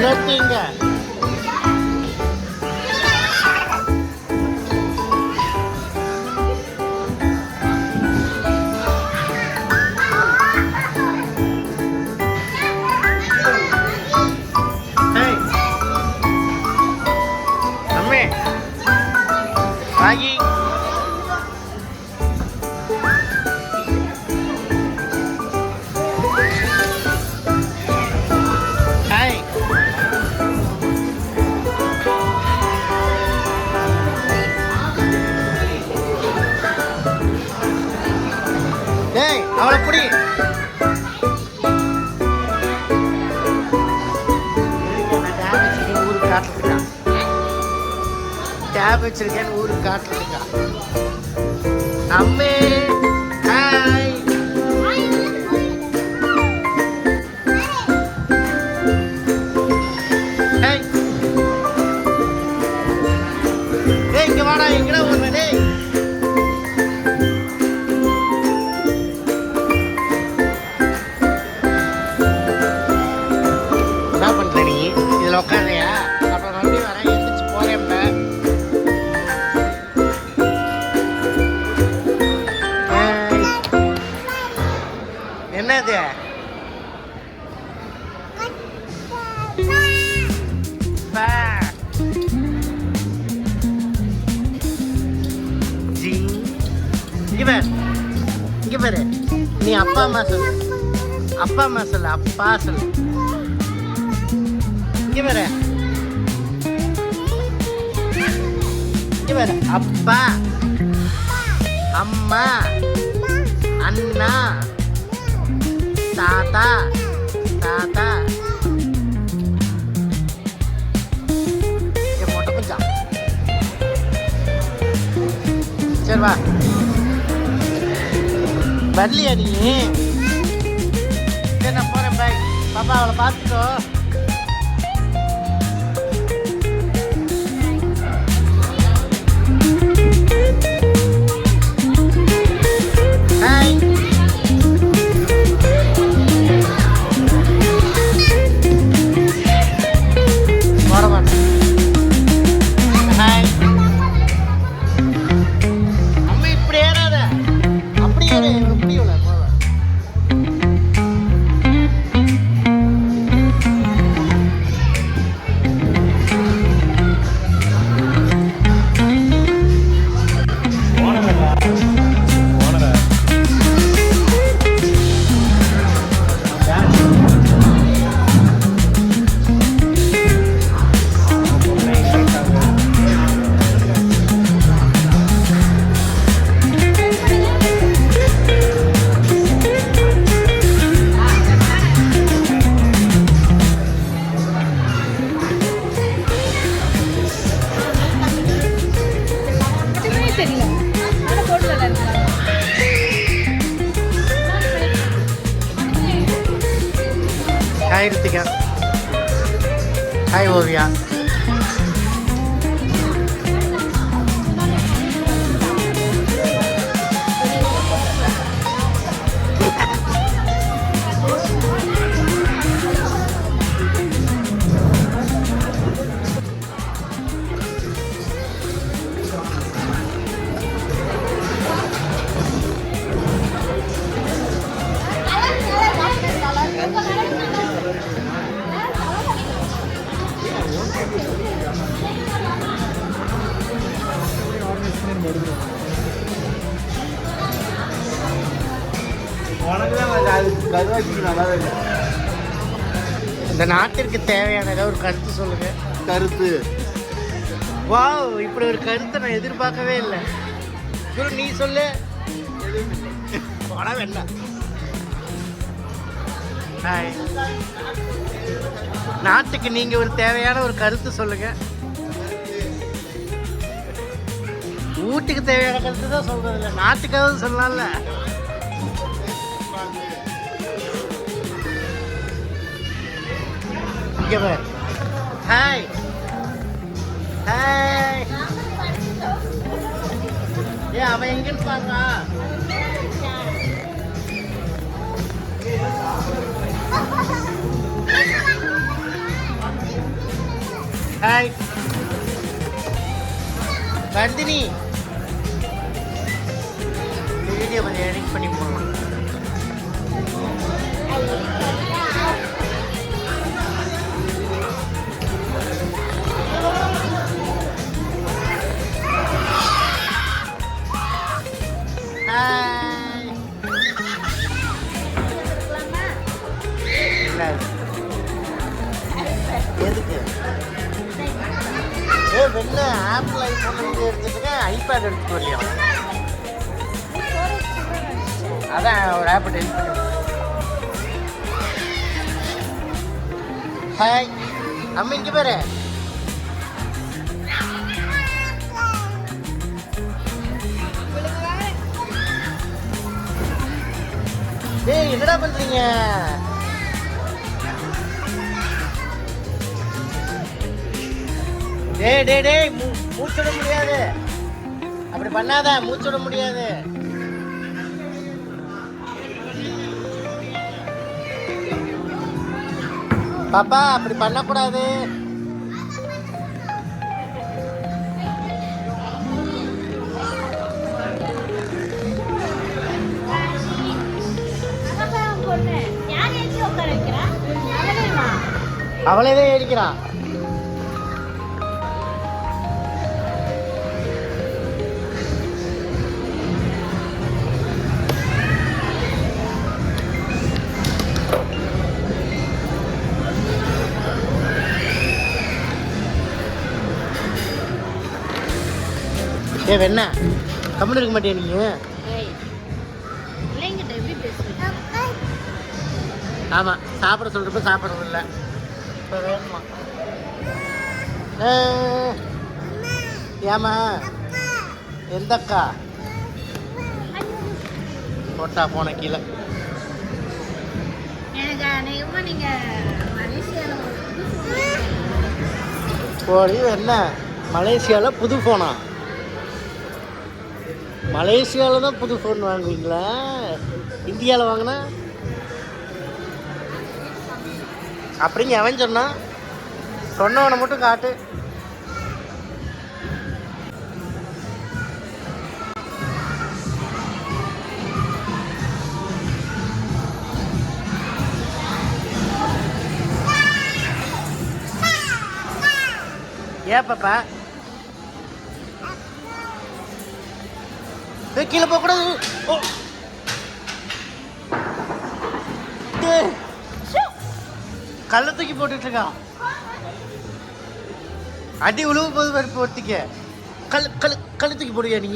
Nothing. Tape வச்சிருக்கேன்னு ஊருக்கு காட்டுறதுக்கா அம்மே hi. Hey டேய் இங்க வாடா எங்கடா ஓடுற என்னது? பா. பாரு. பாரு. நீ அப்பா அம்மா சொல்லு அப்பா அம்மா சொல்லு அப்பா சொல்லு இங்க பாரு. பாரு. அப்பா. அம்மா. அண்ணா. தாத்தா தாத்தா என் மொட்டை கொஞ்சம் சரி வா வரலையா நீ சரி நான் போறேன் bye hi Rithika hi Oviya இந்த நாட்டிற்கு தேவையான ஏதாவது ஒரு கருத்து சொல்லுங்க. கருத்து. வாவ் இப்படி ஒரு கருத்தை நான் எதிர்பார்க்கவே இல்லை. குரு நீ சொல்லு. போட வேண்டாம். ஹாய் நாட்டுக்கு நீங்க ஒரு தேவையான ஒரு கருத்து சொல்லுங்க. வீட்டுக்கு தேவையான கருத்து தான் சொல்றது இல்லை நாட்டுக்காவது சொல்லலாம்ல. இங்க பாரு ஹாய் ஹாய் ஏ அவன் எங்கன்னு பாடுறா ஹாய் நந்தினி இந்த வீடியோ கொஞ்சம் எடிட் பண்ணி போடலாம் அதான் ஒரு ஆப் டெலிட் பண்ணி ஹாய் அம்மா இங்கே பாரு. டேய் என்னடா பண்றீங்க? டேய் டே டேய் மூ- மூச்சு விட முடியாது. அப்படி பண்ணாத மூச்சு விட முடியாது. பாப்பா அப்படி பண்ணக்கூடாது. அவளே தான் ஏறிக்கிறான் ஏ வெண்ணா கம்முன்னு இருக்க மாட்டியா நீங்க ஆமா சாப்பிட சொல்றப்ப சாப்பிடுறது இல்ல ஏம்மா எந்த அக்கா போட்டா போன கீழே. போடி என்ன மலேசியாவில் புது ஃபோனா மலேசியாவில் தான் புது ஃபோன் வாங்குவீங்களா? இந்தியாவில் வாங்கினா? அப்படிங்க அவன் சொன்னான் சொன்னவனை மட்டும் காட்டு. ஏன் பாப்பா? கீழே போக கூடாது கள்ள தூக்கி போட்டுட்டு இருக்கான் அடி உழுவு போது பருப்பு ஒருத்திக்க கல் கல் கல் தூக்கி போடுவியா நீ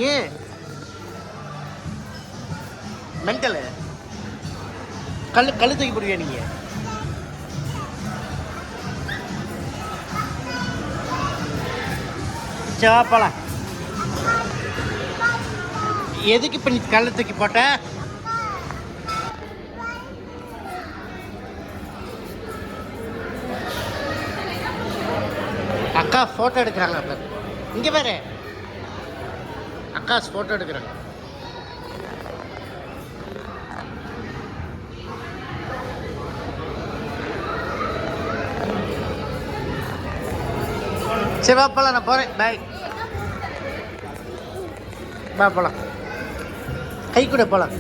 மென்டலு கல் கல் தூக்கி போடுவியா நீங்க சாப்பலாம் எதுக்கு இப்போ நீ கல்லை தூக்கி போட்ட? அக்கா ஃபோட்டோ எடுக்கிறாங்க அப்போ இங்கே பாரு. அக்கா ஃபோட்டோ எடுக்கிறாங்க. சரி வா நான் போகிறேன் பாய் பாப்பலாம் கை கூட போகலாம்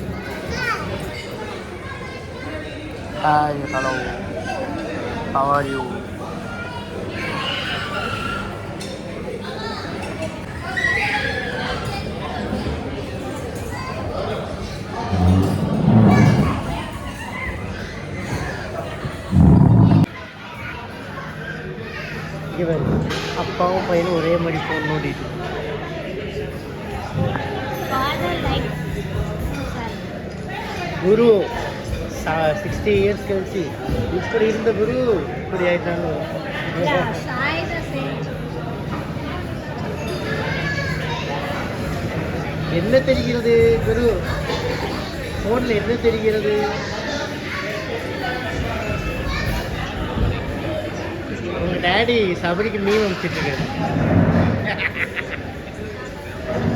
hi hello how are you? இவர் அப்பாவும் பையனும் ஒரே மாதிரி ஃபோன் நோண்டிட்டு குரு சிக்ஸ்டி இயர்ஸ் கழிச்சு இப்படி இருந்த குரு இப்படி ஆயிட்டாங்க என்ன தெரிகிறது குரு? ஃபோனில் என்ன தெரிகிறது? உங்க டேடி சபரிக்கு மீன் அனுப்பிச்சிட்டு இருக்காரு.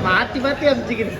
மாற்றி மாற்றி அனுப்பிச்சிக்கிறேன்